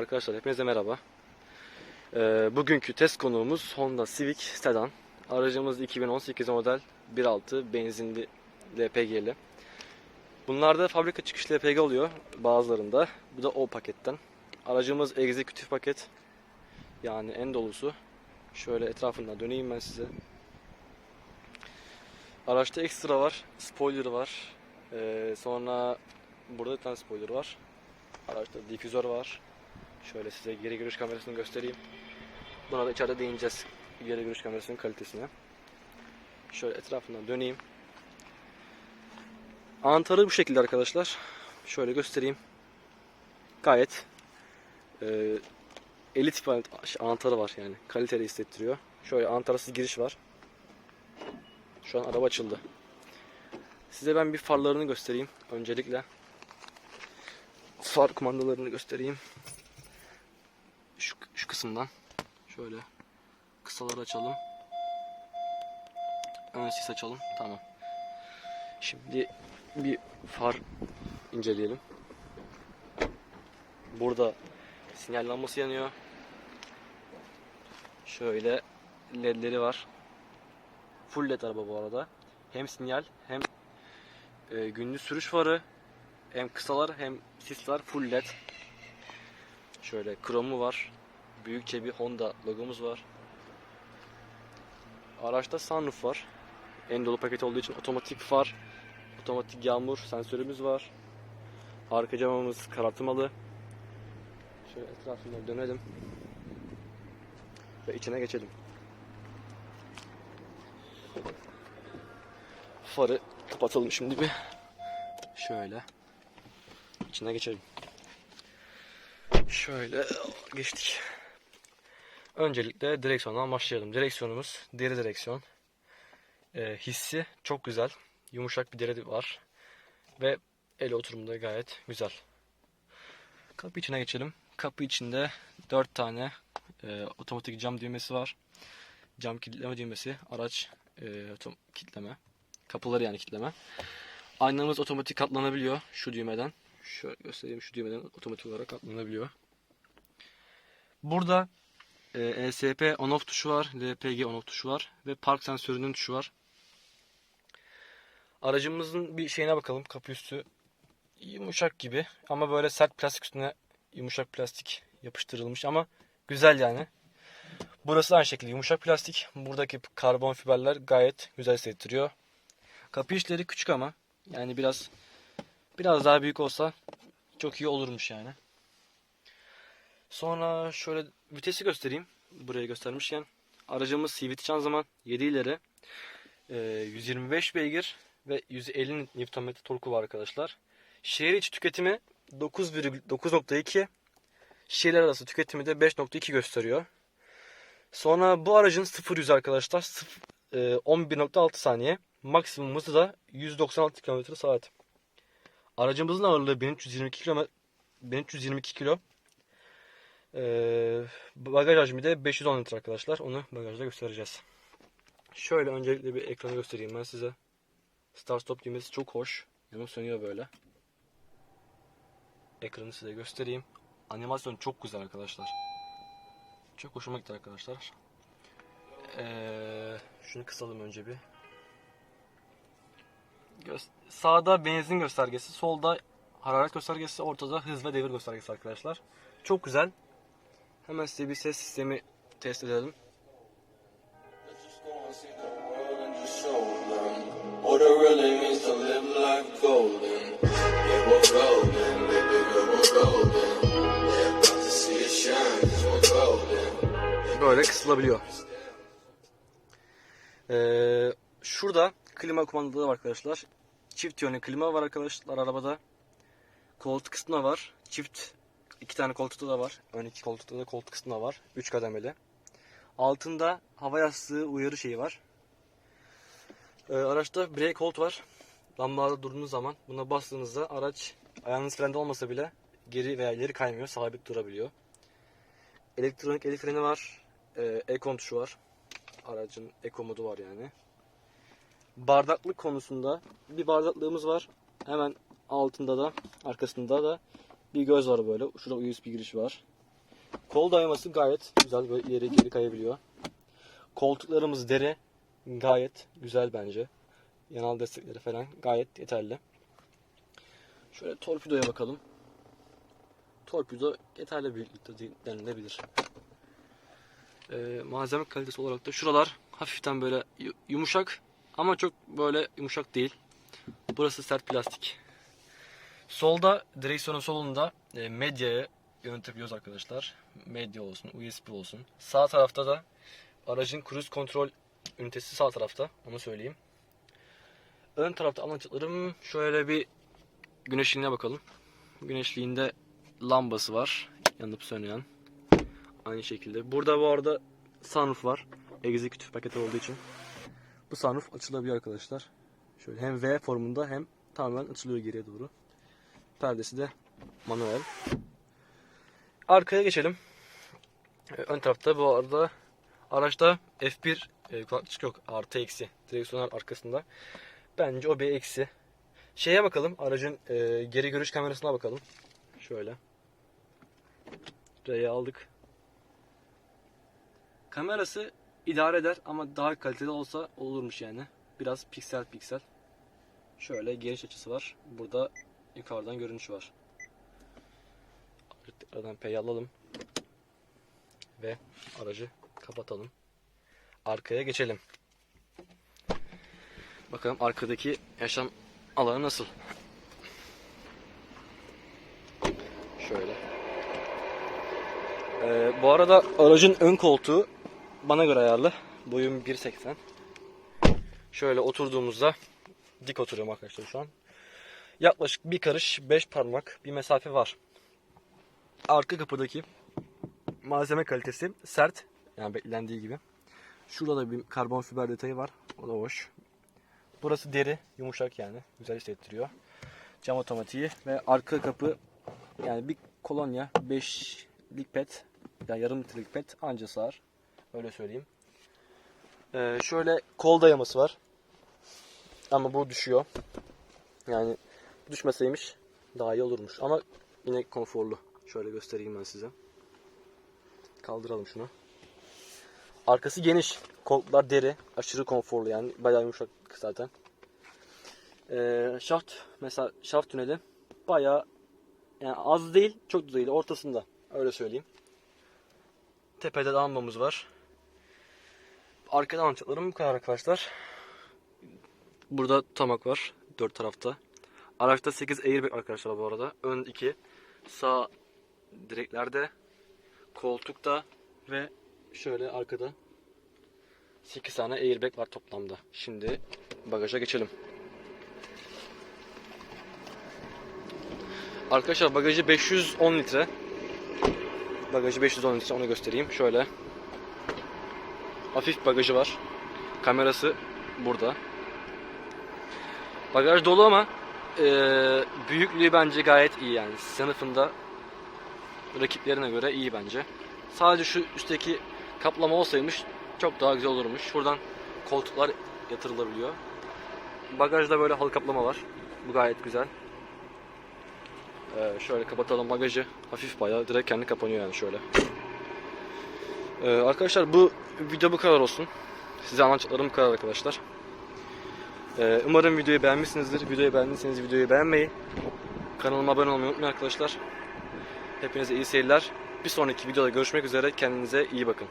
Arkadaşlar hepinize merhaba. Ee, bugünkü test konuğumuz Honda Civic Sedan. Aracımız 2018 model 1.6 benzinli LPG'li. Bunlarda fabrika çıkış LPG oluyor bazılarında. Bu da o paketten. Aracımız egzekütif paket. Yani en dolusu. Şöyle etrafından döneyim ben size. Araçta ekstra var. Spoiler var. Ee, sonra burada bir tane spoiler var. Araçta difüzör var. Şöyle size geri görüş kamerasını göstereyim. Buna da içeride değineceğiz. Geri görüş kamerasının kalitesine. Şöyle etrafından döneyim. Anahtarı bu şekilde arkadaşlar. Şöyle göstereyim. Gayet e, elit bir anahtarı var yani. Kaliteli hissettiriyor. Şöyle anahtarsız giriş var. Şu an araba açıldı. Size ben bir farlarını göstereyim öncelikle. Far kumandalarını göstereyim. Kısımdan. Şöyle kısaları açalım. Ön sis açalım. Tamam. Şimdi bir far inceleyelim. Burada sinyal lambası yanıyor. Şöyle ledleri var. Full led araba bu arada. Hem sinyal hem e, gündüz sürüş farı hem kısalar hem sisler full led. Şöyle kromu var. Büyükçe bir Honda logomuz var. Araçta sunroof var. En dolu paket olduğu için otomatik far, otomatik yağmur sensörümüz var. Arka camımız karartmalı. Şöyle etrafından dönelim. Ve içine geçelim. Farı kapatalım şimdi bir. Şöyle. İçine geçelim. Şöyle geçtik. Öncelikle direksiyondan başlayalım. Direksiyonumuz deri direksiyon. Ee, hissi çok güzel. Yumuşak bir deri var. Ve el oturumu da gayet güzel. Kapı içine geçelim. Kapı içinde 4 tane e, otomatik cam düğmesi var. Cam kilitleme düğmesi, araç e, kilitleme. Kapıları yani kilitleme. Aynamız otomatik katlanabiliyor şu düğmeden. Şöyle göstereyim şu düğmeden otomatik olarak katlanabiliyor. Burada e, ESP on off tuşu var, LPG on off tuşu var ve park sensörünün tuşu var. Aracımızın bir şeyine bakalım. Kapı üstü yumuşak gibi ama böyle sert plastik üstüne yumuşak plastik yapıştırılmış ama güzel yani. Burası aynı şekilde yumuşak plastik. Buradaki karbon fiberler gayet güzel hissettiriyor. Kapı işleri küçük ama yani biraz biraz daha büyük olsa çok iyi olurmuş yani. Sonra şöyle vitesi göstereyim. Buraya göstermişken. Aracımız CVT şanzıman 7 ileri. Ee, 125 beygir ve 150 Nm torku var arkadaşlar. Şehir içi tüketimi 9,9.2. Şehirler arası tüketimi de 5.2 gösteriyor. Sonra bu aracın 0-100 arkadaşlar sıf- e, 11.6 saniye. Maksimum hızı da 196 km saat. Aracımızın ağırlığı 1322 kilo. 1322 kilo. Ee, bagaj hacmi de 510 litre arkadaşlar. Onu bagajda göstereceğiz. Şöyle öncelikle bir ekranı göstereyim ben size. Start stop düğmesi çok hoş. Yanım sönüyor böyle. Ekranı size göstereyim. Animasyon çok güzel arkadaşlar. Çok hoşuma gitti arkadaşlar. Ee, şunu kısalım önce bir. Gö- sağda benzin göstergesi, solda hararet göstergesi, ortada hız ve devir göstergesi arkadaşlar. Çok güzel. Hemen size bir ses sistemi test edelim. Böyle kısılabiliyor. Ee, şurada klima kumandaları var arkadaşlar. Çift yönlü klima var arkadaşlar arabada. Koltuk kısmı var. Çift iki tane koltukta da var. Ön iki koltukta da koltuk kısmı da var. Üç kademeli. Altında hava yastığı uyarı şeyi var. Ee, araçta brake hold var. Lambalarda durduğunuz zaman buna bastığınızda araç ayağınız frende olmasa bile geri veya ileri kaymıyor. Sabit durabiliyor. Elektronik el freni var. Ee, Ekon tuşu var. Aracın Eko modu var yani. Bardaklık konusunda bir bardaklığımız var. Hemen altında da arkasında da bir göz var böyle. Şurada USB girişi var. Kol dayaması gayet güzel böyle ileri geri kayabiliyor. Koltuklarımız deri gayet güzel bence. Yanal destekleri falan gayet yeterli. Şöyle torpidoya bakalım. Torpido yeterli büyüklükte de- denilebilir. Ee, malzeme kalitesi olarak da şuralar hafiften böyle yu- yumuşak ama çok böyle yumuşak değil. Burası sert plastik. Solda direksiyonun solunda e, medyaya yönetebiliyoruz arkadaşlar. Medya olsun, USB olsun. Sağ tarafta da aracın cruise kontrol ünitesi sağ tarafta. Onu söyleyeyim. Ön tarafta anlattıklarım şöyle bir güneşliğine bakalım. Güneşliğinde lambası var. Yanıp sönen. Aynı şekilde. Burada bu arada sunroof var. Executive paketi olduğu için. Bu sunroof açılabiliyor arkadaşlar. Şöyle hem V formunda hem tamamen açılıyor geriye doğru. Perdesi de manuel. Arkaya geçelim. Ee, Ön tarafta bu arada araçta F1 e, kulaklık yok. Artı eksi. Direksiyonel arkasında. Bence o bir eksi. Şeye bakalım. Aracın e, geri görüş kamerasına bakalım. Şöyle. R'ye aldık. Kamerası idare eder ama daha kaliteli olsa olurmuş yani. Biraz piksel piksel. Şöyle geniş açısı var. Burada yukarıdan görünüş var. Tekrardan P'yi alalım. Ve aracı kapatalım. Arkaya geçelim. Bakalım arkadaki yaşam alanı nasıl? Şöyle. Ee, bu arada aracın ön koltuğu bana göre ayarlı. Boyum 1.80. Şöyle oturduğumuzda dik oturuyorum arkadaşlar şu an. Yaklaşık bir karış 5 parmak bir mesafe var. Arka kapıdaki malzeme kalitesi sert. Yani beklendiği gibi. Şurada da bir karbon fiber detayı var. O da hoş. Burası deri, yumuşak yani. Güzel hissettiriyor. Cam otomatiği ve arka kapı yani bir kolonya 5'lik pet yani yarım litrelik pet anca sığar. Öyle söyleyeyim. Ee, şöyle kol dayaması var. Ama bu düşüyor. Yani düşmeseymiş daha iyi olurmuş. Ama yine konforlu. Şöyle göstereyim ben size. Kaldıralım şunu. Arkası geniş. Koltuklar deri. Aşırı konforlu yani. Bayağı yumuşak zaten. Ee, şaft mesela şaft tüneli bayağı yani az değil çok da değil ortasında öyle söyleyeyim. Tepede lambamız var. Arkadan anlatacaklarım bu kadar arkadaşlar. Burada tamak var dört tarafta. Araçta 8 airbag arkadaşlar bu arada. Ön 2, sağ direklerde, koltukta ve şöyle arkada 8 tane airbag var toplamda. Şimdi bagaja geçelim. Arkadaşlar bagajı 510 litre. Bagajı 510 litre onu göstereyim. Şöyle. Hafif bagajı var. Kamerası burada. Bagaj dolu ama eee, büyüklüğü bence gayet iyi yani. Sınıfında rakiplerine göre iyi bence. Sadece şu üstteki kaplama olsaymış çok daha güzel olurmuş. Şuradan koltuklar yatırılabiliyor. Bagajda böyle halı kaplama var. Bu gayet güzel. Ee, şöyle kapatalım bagajı. Hafif bayağı direkt kendi kapanıyor yani şöyle. Ee, arkadaşlar bu video bu kadar olsun. Size anlatacaklarım bu kadar arkadaşlar. Ee, umarım videoyu beğenmişsinizdir. Videoyu beğendiyseniz videoyu beğenmeyi, kanalıma abone olmayı unutmayın arkadaşlar. Hepinize iyi seyirler. Bir sonraki videoda görüşmek üzere. Kendinize iyi bakın.